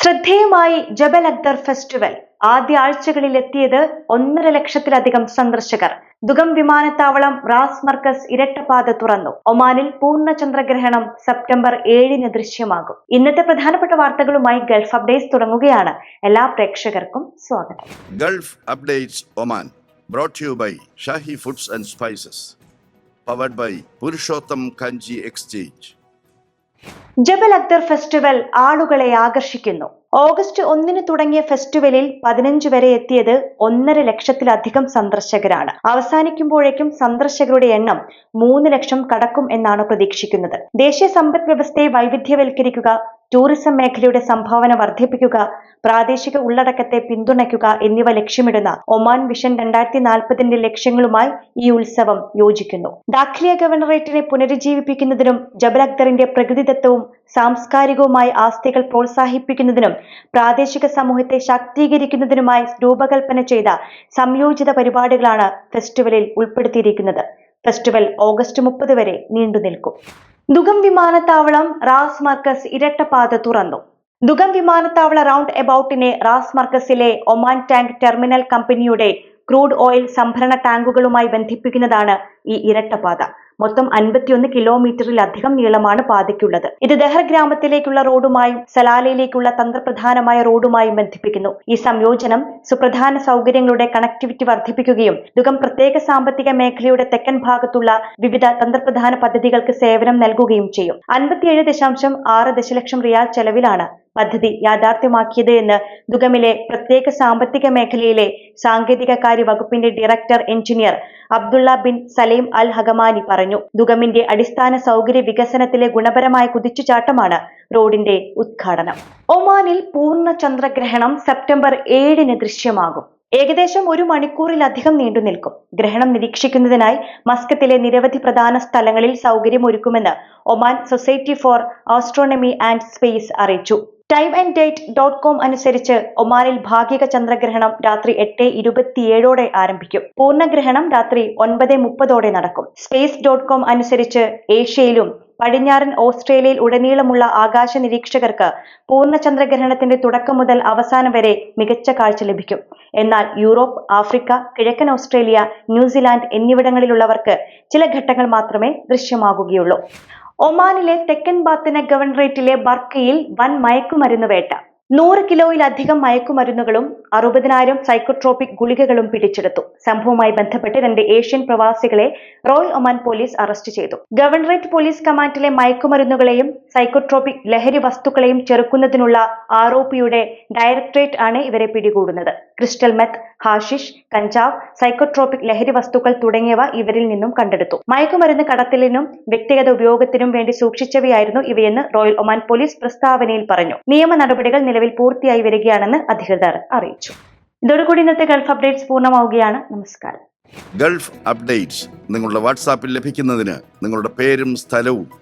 ശ്രദ്ധേയമായി ജബൽ Akhtar festival. ആദ്യ ആഴ്ചകളിൽ എത്തിയത് ഒന്നര ലക്ഷത്തിലധികം സന്ദർശകർ. ദുഗം വിമാനത്താവളം റാസ് മർക്കസ് ഇരട്ടപാത തുറന്നു. ഒമാനിൽ പൂർണ ചന്ദ്രഗ്രഹണം സെപ്റ്റംബർ ഏഴിന് ദൃശ്യമാകും. ഇന്നത്തെ പ്രധാനപ്പെട്ട വാർത്തകളുമായി ഗൾഫ് അപ്ഡേറ്റ്സ് തുടങ്ങുകയാണ്. എല്ലാ പ്രേക്ഷകർക്കും സ്വാഗതം. Gulf updates Oman brought you by Shahi foods and spices powered by Purushottam Kanji exchange. Jabal Akhtar festival ആളുകളെ ആകർഷിക്കുന്നു. ഓഗസ്റ്റ് ഒന്നിന് തുടങ്ങിയ ഫെസ്റ്റിവലിൽ പതിനഞ്ച് വരെ എത്തിയത് ഒന്നര ലക്ഷത്തിലധികം സന്ദർശകരാണ്. അവസാനിക്കുമ്പോഴേക്കും സന്ദർശകരുടെ എണ്ണം മൂന്ന് ലക്ഷം കടക്കും എന്നാണ് പ്രതീക്ഷിക്കുന്നത്. ദേശീയ സമ്പദ് വ്യവസ്ഥയെ വൈവിധ്യവൽക്കരിക്കുക ടൂറിസം മേഖലയുടെ സംഭാവന വർദ്ധിപ്പിക്കുക പ്രാദേശിക ഉള്ളടക്കത്തെ പിന്തുണയ്ക്കുക എന്നിവ ലക്ഷ്യമിടുന്ന ഒമാൻ വിഷൻ രണ്ടായിരത്തി നാൽപ്പതിന്റെ ലക്ഷ്യങ്ങളുമായി ഈ ഉത്സവം യോജിക്കുന്നു. ദാഖലിയ ഗവർണറേറ്റിനെ പുനരുജ്ജീവിപ്പിക്കുന്നതിനും ജബൽ അക്തറിന്റെ പ്രകൃതിദത്തവും സാംസ്കാരികവുമായ ആസ്തികൾ പ്രോത്സാഹിപ്പിക്കുന്നതിനും പ്രാദേശിക സമൂഹത്തെ ശാക്തീകരിക്കുന്നതിനുമായി രൂപകൽപ്പന ചെയ്ത സംയോജിത പരിപാടികളാണ് ഫെസ്റ്റിവലിൽ ഉൾപ്പെടുത്തിയിരിക്കുന്നത്. ഫെസ്റ്റിവൽ ഓഗസ്റ്റ് മുപ്പത് വരെ നീണ്ടുനിൽക്കും ദുഗം വിമാനത്താവളം റാസ് മർക്കസ് ഇരട്ടപാത തുറന്നു. ദുഗം വിമാനത്താവള റൗണ്ട് എബൌട്ടിനെ റാസ് മർക്കസിലെ ഒമാൻ ടാങ്ക് ടെർമിനൽ കമ്പനിയുടെ ക്രൂഡ് ഓയിൽ സംഭരണ ടാങ്കുകളുമായി ബന്ധിപ്പിക്കുന്നതാണ് ഈ ഇരട്ടപാത മൊത്തം അൻപത്തിയൊന്ന് കിലോമീറ്ററിലധികം നീളമാണ് പാതയ്ക്കുള്ളത്. ഇത് ദഹർ ഗ്രാമത്തിലേക്കുള്ള റോഡുമായും സലാലയിലേക്കുള്ള തന്ത്രപ്രധാനമായ റോഡുമായും ബന്ധിപ്പിക്കുന്നു. ഈ സംയോജനം സുപ്രധാന സൗകര്യങ്ങളുടെ കണക്ടിവിറ്റി വർദ്ധിപ്പിക്കുകയും ദുഃഖം പ്രത്യേക സാമ്പത്തിക മേഖലയുടെ തെക്കൻ ഭാഗത്തുള്ള വിവിധ തന്ത്രപ്രധാന പദ്ധതികൾക്ക് സേവനം നൽകുകയും ചെയ്യും. അൻപത്തിയേഴ് ദശാംശം ആറ് ദശലക്ഷം റിയാൽ ചെലവിലാണ് പദ്ധതി യാഥാർത്ഥ്യമാക്കിയത് എന്ന് ദുഗമിലെ പ്രത്യേക സാമ്പത്തിക മേഖലയിലെ സാങ്കേതിക കാര്യ വകുപ്പിന്റെ director engineer Abdullah bin Salim Al Hagamani പറഞ്ഞു. ദുഗമിന്റെ അടിസ്ഥാന സൗകര്യ വികസനത്തിലെ ഗുണപരമായ കുതിച്ചുചാട്ടമാണ് റോഡിന്റെ ഉദ്ഘാടനം. ഒമാനിൽ പൂർണ ചന്ദ്രഗ്രഹണം സെപ്റ്റംബർ ഏഴിന് ദൃശ്യമാകും. ഏകദേശം ഒരു മണിക്കൂറിലധികം നീണ്ടു നിൽക്കും. ഗ്രഹണം നിരീക്ഷിക്കുന്നതിനായി മസ്കത്തിലെ നിരവധി പ്രധാന സ്ഥലങ്ങളിൽ സൗകര്യമൊരുക്കുമെന്ന് Oman society for astronomy and space അറിയിച്ചു. Time and date dot com അനുസരിച്ച് ഒമാനിൽ ഭാഗിക ചന്ദ്രഗ്രഹണം രാത്രി എട്ട് ഇരുപത്തിയേഴോടെ ആരംഭിക്കും. പൂർണഗ്രഹണം രാത്രി ഒൻപത് മുപ്പതോടെ നടക്കും. സ്പേസ് ഡോട്ട് കോം അനുസരിച്ച് ഏഷ്യയിലും പടിഞ്ഞാറൻ ഓസ്ട്രേലിയയിൽ ഉടനീളമുള്ള ആകാശ നിരീക്ഷകർക്ക് പൂർണ ചന്ദ്രഗ്രഹണത്തിന്റെ തുടക്കം മുതൽ അവസാനം വരെ മികച്ച കാഴ്ച ലഭിക്കും. എന്നാൽ യൂറോപ്പ് ആഫ്രിക്ക കിഴക്കൻ ഓസ്ട്രേലിയ ന്യൂസിലാൻഡ് എന്നിവിടങ്ങളിലുള്ളവർക്ക് ചില ഘട്ടങ്ങൾ മാത്രമേ ദൃശ്യമാകുകയുള്ളൂ ഒമാനിലെ തെക്കൻ ബാത്തിന ഗവർണറേറ്റിലെ ബർക്കയിൽ വൻ മയക്കുമരുന്ന് വേട്ട. നൂറ് കിലോയിലധികം മയക്കുമരുന്നുകളും അറുപതിനായിരം സൈക്കോട്രോപിക് ഗുളികകളും പിടിച്ചെടുത്തു. സംഭവവുമായി ബന്ധപ്പെട്ട് രണ്ട് ഏഷ്യൻ പ്രവാസികളെ റോയൽ ഒമാൻ പോലീസ് അറസ്റ്റ് ചെയ്തു. ഗവർണറേറ്റ് പോലീസ് കമാൻഡിലെ മയക്കുമരുന്നുകളെയും സൈക്കോട്രോപിക് ലഹരി വസ്തുക്കളെയും ചെറുക്കുന്നതിനുള്ള ആരോപിയുടെ ഡയറക്ടറേറ്റ് ആണ് ഇവരെ പിടികൂടുന്നത്. ക്രിസ്റ്റൽ മെത്ത് ഹാഷിഷ് കഞ്ചാവ് സൈക്കോട്രോപിക് ലഹരി വസ്തുക്കൾ തുടങ്ങിയവ ഇവരിൽ നിന്നും കണ്ടെടുത്തു. മയക്കുമരുന്ന് കടത്തലിനും വ്യക്തിഗത ഉപയോഗത്തിനും വേണ്ടി സൂക്ഷിച്ചവയായിരുന്നു ഇവയെന്ന് റോയൽ ഒമാൻ പോലീസ് പ്രസ്താവനയിൽ പറഞ്ഞു. നിയമ നടപടികൾ നിലവിൽ പൂർത്തിയായി വരികയാണെന്ന് അധികൃതർ അറിയിച്ചു. ഇതോടുകൂടി ഇന്നത്തെ ഗൾഫ് അപ്ഡേറ്റ്സ് പൂർണമാവുകയാണ്. നമസ്കാരം. ഗൾഫ് അപ്ഡേറ്റ്സ് നിങ്ങളുടെ വാട്സാപ്പിൽ ലഭിക്കുന്നതിന് നിങ്ങളുടെ പേരും സ്ഥലവും